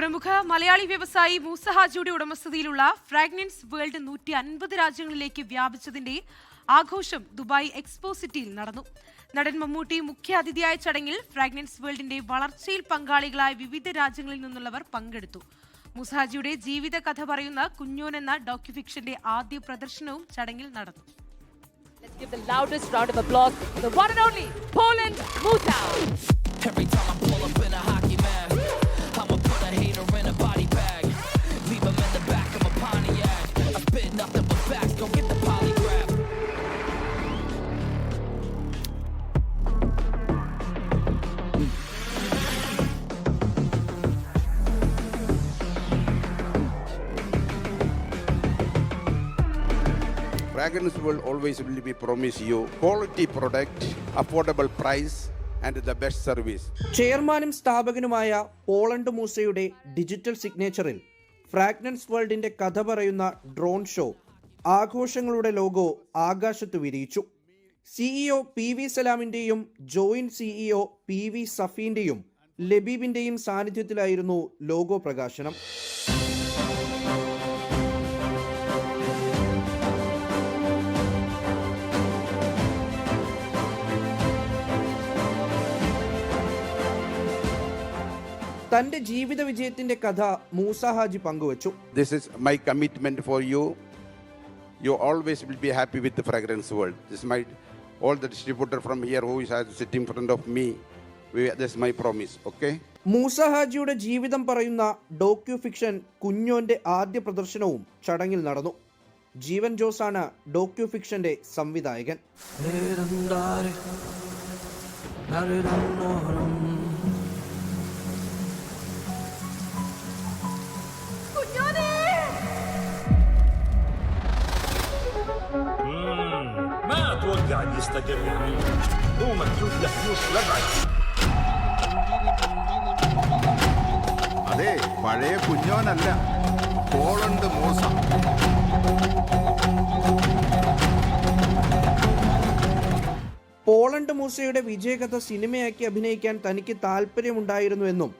പ്രമുഖ മലയാളി വ്യവസായി മൂസഹാജിയുടെ ഉടമസ്ഥതയിലുള്ള ഫ്രാഗ്നൻസ് വേൾഡ് നൂറ്റി അൻപത് രാജ്യങ്ങളിലേക്ക് വ്യാപിച്ചതിന്റെ ആഘോഷം ദുബായ് എക്സ്പോ സിറ്റിയിൽ നടന്നു. നടൻ മമ്മൂട്ടി മുഖ്യാതിഥിയായ ചടങ്ങിൽ ഫ്രാഗ്നൻസ് വേൾഡിന്റെ വളർച്ചയിൽ പങ്കാളികളായ വിവിധ രാജ്യങ്ങളിൽ നിന്നുള്ളവർ പങ്കെടുത്തു. മുസാജിയുടെ ജീവിത കഥ പറയുന്ന കുഞ്ഞോൻ എന്ന ഡോക്യുഫിക്ഷന്റെ ആദ്യ പ്രദർശനവും ചടങ്ങിൽ നടന്നു. Let's give the loudest round of applause to the one and only Poland Musa. Every time I pull up in a hockey mask, facts, go get the polygraph. Dragons will always will be promise you quality product, affordable price, and the best service. ചെയർമാനും സ്ഥാപകനുമായ Poland മൂസയുടെ digital സിഗ്നേച്ചറിൽ fragrance വേൾഡിന്റെ കഥ പറയുന്ന drone show ആഘോഷങ്ങളുടെ logo ആകാശത്ത് വിരിയിച്ചു. സിഇഒ പി വി സലാമിന്റെയും ജോയിന്റ് സിഇഒ പി വി സഫീന്റെയും ലബീബിന്റെയും സാന്നിധ്യത്തിലായിരുന്നു ലോഗോ പ്രകാശനം. തന്റെ ജീവിത വിജയത്തിന്റെ കഥ മൂസ ഹാജി പങ്കുവച്ചു. This is my commitment for you. You always will be happy with the fragrance world. This is my all the distributor from here who is sitting in front of me. We, this is my promise. Okay. Moosa ഹാജിയുടെ ജീവിതം പറയുന്ന docu fiction കുഞ്ഞോന്റെ ആദ്യ പ്രദർശനവും ചടങ്ങിൽ നടന്നു ജീവൻ ജോസാണ് docu ഫിക്ഷന്റെ സംവിധായകൻ ما اتوقع ان يستقر يعني هو مكتوب له فلوس لبعد അതെ പഴയ കുഞ്ഞോനല്ല പോളണ്ട് മൂസ പോളണ്ട് മൂസയുടെ വിജയകഥ സിനിമയാക്കി അഭിനയിക്കാൻ തനിക്ക് താല്പര്യമുണ്ടായിരുന്നുവെന്നും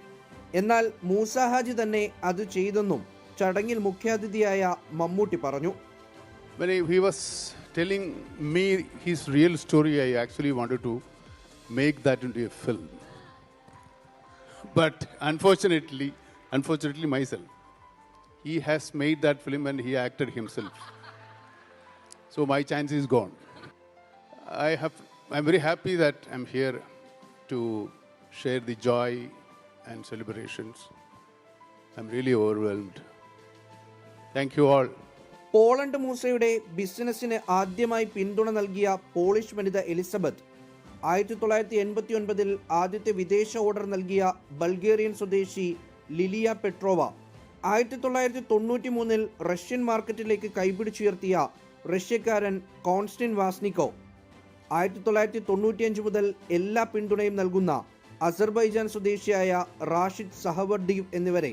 എന്നാൽ മൂസ ഹാജി തന്നെ അത് ചെയ്തെന്നും ചടങ്ങിൽ മുഖ്യാതിഥിയായ മമ്മൂട്ടി പറഞ്ഞു When he, he was telling me his real story, I actually wanted to make that into a film. But unfortunately, unfortunately myself, he has made that film and he acted himself. So my chance is gone. I have, I'm very happy that I'm here to share the joy and celebrations. I'm really overwhelmed. Thank you all. Poland മൂസയുടെ ബിസിനസ്സിന് ആദ്യമായി പിന്തുണ നൽകിയ polish വനിത Elizabeth. ആയിരത്തി തൊള്ളായിരത്തി എൺപത്തി ഒൻപതിൽ ആദ്യത്തെ വിദേശ ഓർഡർ നൽകിയ ബൾഗേറിയൻ സ്വദേശി ലിലിയ പെട്രോവ. ആയിരത്തി തൊള്ളായിരത്തി തൊണ്ണൂറ്റി മൂന്നിൽ റഷ്യൻ മാർക്കറ്റിലേക്ക് കൈപിടിച്ചുയർത്തിയ റഷ്യക്കാരൻ കോൺസ്റ്റിൻ വാസ്നിക്കോ. ആയിരത്തി തൊള്ളായിരത്തി തൊണ്ണൂറ്റിയഞ്ച് മുതൽ എല്ലാ പിന്തുണയും നൽകുന്ന അസർബൈജാൻ സ്വദേശിയായ റാഷിദ് സഹവർഡീവ് എന്നിവരെ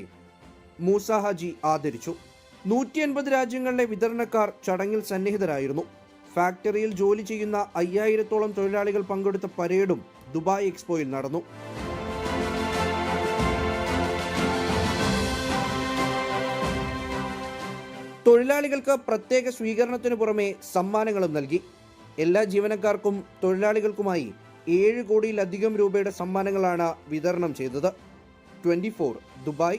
മൂസ ഹാജി ആദരിച്ചു. നൂറ്റി എൺപത് രാജ്യങ്ങളിലെ വിതരണക്കാർ ചടങ്ങിൽ സന്നിഹിതരായിരുന്നു. ഫാക്ടറിയിൽ ജോലി ചെയ്യുന്ന അയ്യായിരത്തോളം തൊഴിലാളികൾ പങ്കെടുത്ത പരേഡും ദുബായ് എക്സ്പോയിൽ നടന്നു. തൊഴിലാളികൾക്ക് പ്രത്യേക സ്വീകരണത്തിനു പുറമെ സമ്മാനങ്ങളും നൽകി. എല്ലാ ജീവനക്കാർക്കും തൊഴിലാളികൾക്കുമായി ഏഴ് കോടിയിലധികം രൂപയുടെ സമ്മാനങ്ങളാണ് വിതരണം ചെയ്തത്. Twenty Dubai